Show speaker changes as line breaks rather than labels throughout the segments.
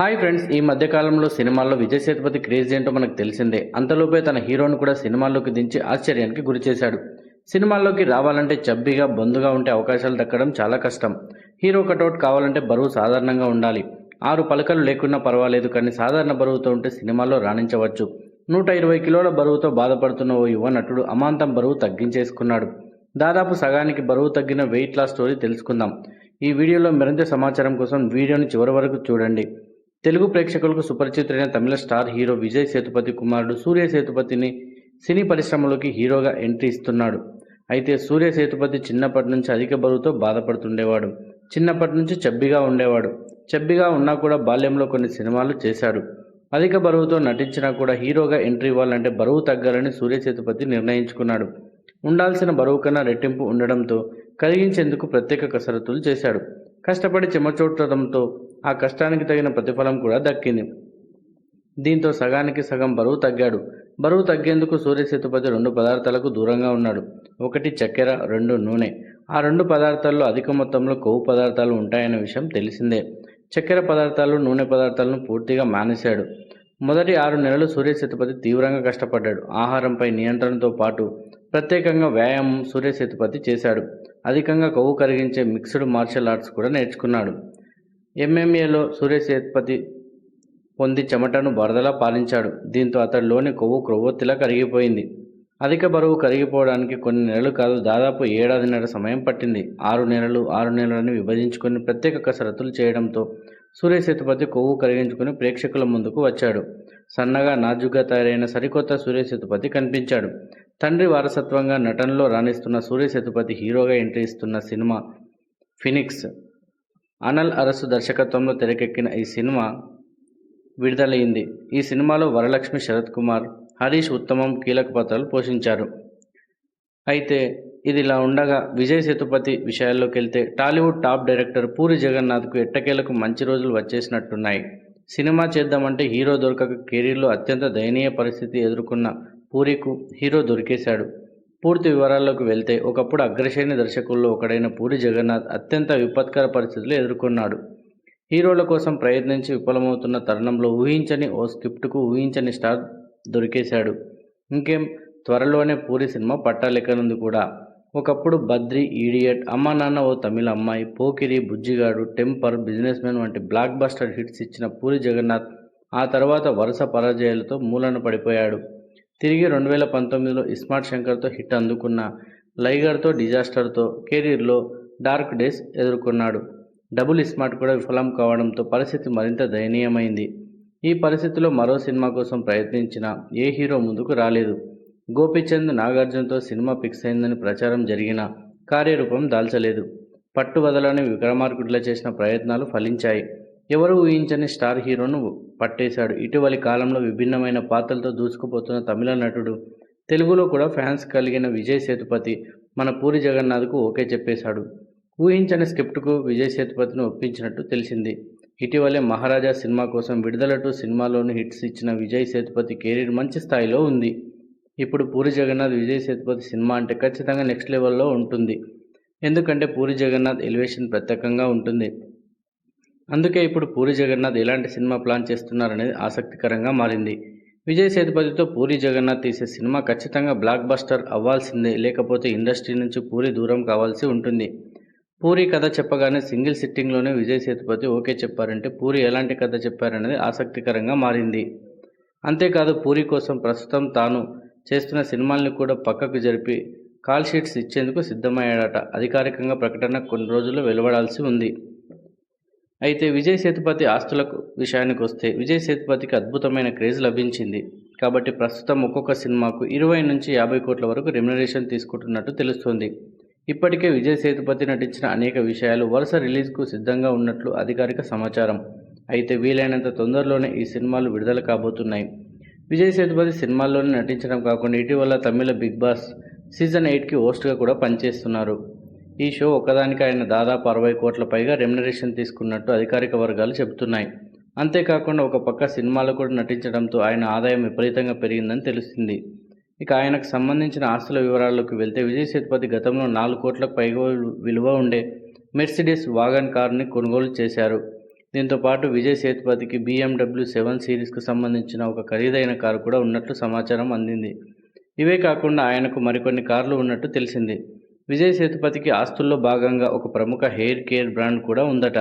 Hi friends ఈ మధ్యకాలంలో సినిమాల్లో విజయ్ సేతుపతి క్రేజ్ ఏంటో మనకు తెలిసిందే. అంతలోపే తన హీరోను కూడా సినిమాల్లోకి దించి ఆశ్చర్యానికి గురిచేశాడు. సినిమాల్లోకి రావాలంటే చబ్బిగా బొందుగా ఉండే అవకాశాలు దక్కడం చాలా కష్టం. హీరో కటౌట్ కావాలంటే బరువు సాధారణంగా ఉండాలి. ఆరు పలకలు లేకున్నా పర్వాలేదు కానీ సాధారణ బరువుతో ఉంటే సినిమాల్లో రాణించవచ్చు. నూట ఇరవై కిలోల బరువుతో బాధపడుతున్న ఓ యువ నటుడు అమాంతం బరువు తగ్గించేసుకున్నాడు. దాదాపు సగానికి బరువు తగ్గిన వెయిట్ లాస్ స్టోరీ తెలుసుకుందాం. ఈ వీడియోలో మరింత సమాచారం కోసం వీడియోని చివరి వరకు చూడండి. తెలుగు ప్రేక్షకులకు సుపరిచితుడైన తమిళ స్టార్ హీరో విజయ్ సేతుపతి కుమారుడు సూర్య సేతుపతిని సినీ పరిశ్రమలోకి హీరోగా ఎంట్రీ ఇస్తున్నాడు. అయితే సూర్య సేతుపతి చిన్నప్పటి నుంచి అధిక బరువుతో బాధపడుతుండేవాడు. చిన్నప్పటి నుంచి చబ్బిగా ఉండేవాడు. చబ్బిగా ఉన్నా కూడా బాల్యంలో కొన్ని సినిమాలు చేశాడు. అధిక బరువుతో నటించినా కూడా హీరోగా ఎంట్రీ ఇవ్వాలంటే బరువు తగ్గాలని సూర్య సేతుపతి నిర్ణయించుకున్నాడు. ఉండాల్సిన బరువు కన్నా రెట్టింపు ఉండడంతో కలిగించేందుకు ప్రత్యేక కసరత్తులు చేశాడు. కష్టపడి చెమచోటడంతో ఆ కష్టానికి తగిన ప్రతిఫలం కూడా దక్కింది. దీంతో సగానికి సగం బరువు తగ్గాడు. బరువు తగ్గేందుకు సూర్య సేతుపతి రెండు పదార్థాలకు దూరంగా ఉన్నాడు. ఒకటి చక్కెర రెండు నూనె. ఆ రెండు పదార్థాల్లో అధిక మొత్తంలో కొవ్వు పదార్థాలు ఉంటాయనే విషయం తెలిసిందే. చక్కెర పదార్థాలు నూనె పదార్థాలను పూర్తిగా మానేశాడు. మొదటి ఆరు నెలలు సూర్య సేతుపతి తీవ్రంగా కష్టపడ్డాడు. ఆహారంపై నియంత్రణతో పాటు ప్రత్యేకంగా వ్యాయామం సూర్య సేతుపతి చేశాడు. అధికంగా కొవ్వు కరిగించే మిక్స్డ్ మార్షల్ ఆర్ట్స్ కూడా నేర్చుకున్నాడు. ఎంఎంఏలో సూర్య సేతుపతి పొంది చెమటను బరదలా పాలించాడు. దీంతో అతడిలోని కొవ్వు క్రొవ్వొత్తిలా కరిగిపోయింది. అధిక బరువు కరిగిపోవడానికి కొన్ని నెలలు కాదు దాదాపు ఏడాదిన్నర సమయం పట్టింది. ఆరు నెలలు ఆరు నెలలని విభజించుకొని ప్రత్యేక కసరత్తులు చేయడంతో సూర్య సేతుపతి కొవ్వు కరిగించుకుని ప్రేక్షకుల ముందుకు వచ్చాడు. సన్నగా నాజుగ్గా తయారైన సరికొత్త సూర్య సేతుపతి కనిపించాడు. తండ్రి వారసత్వంగా నటనలో రాణిస్తున్న సూర్య సేతుపతి హీరోగా ఎంట్రీ ఇస్తున్న సినిమా ఫినిక్స్ అనల్ అరసు దర్శకత్వంలో తెరకెక్కిన ఈ సినిమా విడుదలైంది. ఈ సినిమాలో వరలక్ష్మి శరత్ కుమార్ హరీష్ ఉత్తమం కీలక పాత్రలు పోషించారు. అయితే ఇది ఇలా ఉండగా విజయ్ సేతుపతి విషయాల్లోకి వెళ్తే టాలీవుడ్ టాప్ డైరెక్టర్ పూరి జగన్నాథ్కు ఎట్టకేలకు మంచి రోజులు వచ్చేసినట్టున్నాయి. సినిమా చేద్దామంటే హీరో దొరకక కెరీర్లో అత్యంత దయనీయ పరిస్థితి ఎదుర్కొన్న పూరికు హీరో దొరికేశాడు. పూర్తి వివరాల్లోకి వెళ్తే ఒకప్పుడు అగ్రశ్రేణి దర్శకుల్లో ఒకడైన పూరి జగన్నాథ్ అత్యంత విపత్కర పరిస్థితులు ఎదుర్కొన్నాడు. హీరోల కోసం ప్రయత్నించి విఫలమవుతున్న తరుణంలో ఊహించని ఓ స్క్రిప్ట్కు ఊహించని స్టార్ దొరికేశాడు. ఇంకేం త్వరలోనే పూరి సినిమా పట్టాలెక్కనుంది కూడా. ఒకప్పుడు బద్రి ఈడియట్ అమ్మా నాన్న ఓ తమిళ అమ్మాయి Pokiri Bujjigadu temper business man వంటి బ్లాక్ బస్టర్ హిట్స్ ఇచ్చిన పూరి జగన్నాథ్ ఆ తర్వాత వరుస పరాజయాలతో మూలన పడిపోయాడు. తిరిగి రెండు వేల పంతొమ్మిదిలో ఇస్మార్ట్ శంకర్తో హిట్ అందుకున్న లైగర్తో డిజాస్టర్తో కెరీర్లో డార్క్ డేస్ ఎదుర్కొన్నాడు. డబుల్ ఇస్మార్ట్ కూడా విఫలం కావడంతో పరిస్థితి మరింత దయనీయమైంది. ఈ పరిస్థితిలో మరో సినిమా కోసం ప్రయత్నించిన ఏ హీరో ముందుకు రాలేదు. గోపీచంద్ నాగార్జునతో సినిమా ఫిక్స్ అయిందని ప్రచారం జరిగినా కార్యరూపం దాల్చలేదు. పట్టు వదలని విక్రమార్కుడిలా చేసిన ప్రయత్నాలు ఫలించాయి. ఎవరు ఊహించని స్టార్ హీరోను పట్టేశాడు. ఇటీవలి కాలంలో విభిన్నమైన పాత్రలతో దూసుకుపోతున్న తమిళ నటుడు తెలుగులో కూడా ఫ్యాన్స్ కలిగిన విజయ్ సేతుపతి మన పూరి జగన్నాథ్కు ఓకే చెప్పేశాడు. ఊహించని స్క్రిప్ట్కు విజయ్ సేతుపతిని ఒప్పించినట్టు తెలిసింది. ఇటీవలే మహారాజా సినిమా కోసం విడుదల టు సినిమాలోని హిట్స్ ఇచ్చిన విజయ్ సేతుపతి కెరీర్ మంచి స్థాయిలో ఉంది. ఇప్పుడు పూరి జగన్నాథ్ విజయ్ సేతుపతి సినిమా అంటే ఖచ్చితంగా నెక్స్ట్ లెవెల్లో ఉంటుంది. ఎందుకంటే పూరి జగన్నాథ్ ఎలివేషన్ ప్రత్యేకంగా ఉంటుంది. అందుకే ఇప్పుడు పూరి జగన్నాథ్ ఎలాంటి సినిమా ప్లాన్ చేస్తున్నారనేది ఆసక్తికరంగా మారింది. విజయ్ సేతుపతితో పూరి జగన్నాథ్ తీసే సినిమా ఖచ్చితంగా బ్లాక్ బస్టర్ అవ్వాల్సిందే లేకపోతే ఇండస్ట్రీ నుంచి పూరి దూరం కావాల్సి ఉంటుంది. పూరి కథ చెప్పగానే సింగిల్ సిట్టింగ్లోనే విజయ్ సేతుపతి ఓకే చెప్పారంటే పూరి ఎలాంటి కథ చెప్పారనేది ఆసక్తికరంగా మారింది. అంతేకాదు పూరి కోసం ప్రస్తుతం తాను చేస్తున్న సినిమాల్ని కూడా పక్కకు జరిపి కాల్ షీట్స్ ఇచ్చేందుకు సిద్ధమయ్యాడట. అధికారికంగా ప్రకటన కొన్ని రోజుల్లో వెలువడాల్సి ఉంది. అయితే విజయ్ సేతుపతి ఆస్తులకు విషయానికి వస్తే విజయ్ సేతుపతికి అద్భుతమైన క్రేజ్ లభించింది. కాబట్టి ప్రస్తుతం ఒక్కొక్క సినిమాకు ఇరవై నుంచి యాభై కోట్ల వరకు రెమ్యునరేషన్ తీసుకుంటున్నట్టు తెలుస్తోంది. ఇప్పటికే విజయ్ సేతుపతి నటించిన అనేక విషయాలు వరుస రిలీజ్కు సిద్ధంగా ఉన్నట్లు అధికారిక సమాచారం. అయితే వీలైనంత తొందరలోనే ఈ సినిమాలు విడుదల కాబోతున్నాయి. విజయ్ సేతుపతి సినిమాల్లోనే నటించడం కాకుండా ఇటీవల తమిళ బిగ్ బాస్ సీజన్ ఎయిట్కి హోస్ట్గా కూడా పనిచేస్తున్నారు. ఈ షో ఒకదానికి ఆయన దాదాపు అరవై కోట్ల పైగా రెమ్యునరేషన్ తీసుకున్నట్టు అధికారిక వర్గాలు చెబుతున్నాయి. అంతేకాకుండా ఒక పక్క సినిమాలు కూడా నటించడంతో ఆయన ఆదాయం విపరీతంగా పెరిగిందని తెలుస్తుంది. ఇక ఆయనకు సంబంధించిన ఆస్తుల వివరాల్లోకి వెళ్తే విజయ్ సేతుపతి గతంలో నాలుగు కోట్లకు పైగా విలువ ఉండే మెర్సిడీస్ వాగన్ కార్ని కొనుగోలు చేశారు. దీంతో పాటు విజయ్ సేతుపతికి బీఎండబ్ల్యూ సెవెన్ సిరీస్కు సంబంధించిన ఒక ఖరీదైన కారు కూడా ఉన్నట్లు సమాచారం అందింది. ఇవే కాకుండా ఆయనకు మరికొన్ని కార్లు ఉన్నట్టు తెలిసింది. విజయ్ సేతుపతికి ఆస్తుల్లో భాగంగా ఒక ప్రముఖ హెయిర్ కేర్ బ్రాండ్ కూడా ఉందట.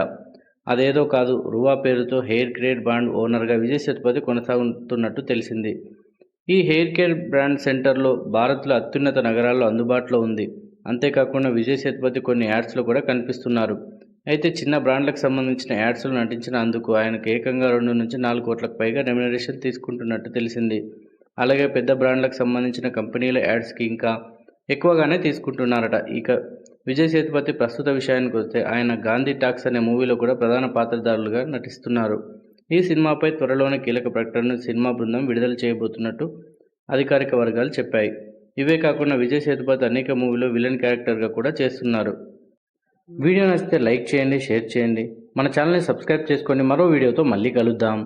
అదేదో కాదు రువా పేరుతో హెయిర్ కేర్ బ్రాండ్ ఓనర్గా విజయ్ సేతుపతి కొనసాగుతున్నట్టు తెలిసింది. ఈ హెయిర్ కేర్ బ్రాండ్ సెంటర్లో భారత్లో అత్యున్నత నగరాల్లో అందుబాటులో ఉంది. అంతేకాకుండా విజయ్ సేతుపతి కొన్ని యాడ్స్లో కూడా కనిపిస్తున్నారు. అయితే చిన్న బ్రాండ్లకు సంబంధించిన యాడ్స్లో నటించిన అందుకు ఆయనకు ఏకంగా రెండు నుంచి నాలుగు కోట్లకు పైగా రెమ్యునరేషన్ తీసుకుంటున్నట్టు తెలిసింది. అలాగే పెద్ద బ్రాండ్లకు సంబంధించిన కంపెనీల యాడ్స్కి ఇంకా ఎక్కువగానే తీసుకుంటున్నారట. ఇక విజయ్ సేతుపతి ప్రస్తుత విషయానికి వస్తే ఆయన గాంధీ టాక్స్ అనే మూవీలో కూడా ప్రధాన పాత్రధారులుగా నటిస్తున్నారు. ఈ సినిమాపై త్వరలోనే కీలక ప్రకటనను సినిమా బృందం విడుదల చేయబోతున్నట్టు అధికారిక వర్గాలు చెప్పాయి. ఇవే కాకుండా విజయ్ సేతుపతి అనేక మూవీలో విలన్ క్యారెక్టర్గా కూడా చేస్తున్నారు. వీడియో నచ్చితే లైక్ చేయండి షేర్ చేయండి. మన ఛానల్ని సబ్స్క్రైబ్ చేసుకోండి మరో వీడియోతో మళ్ళీ కలుద్దాం.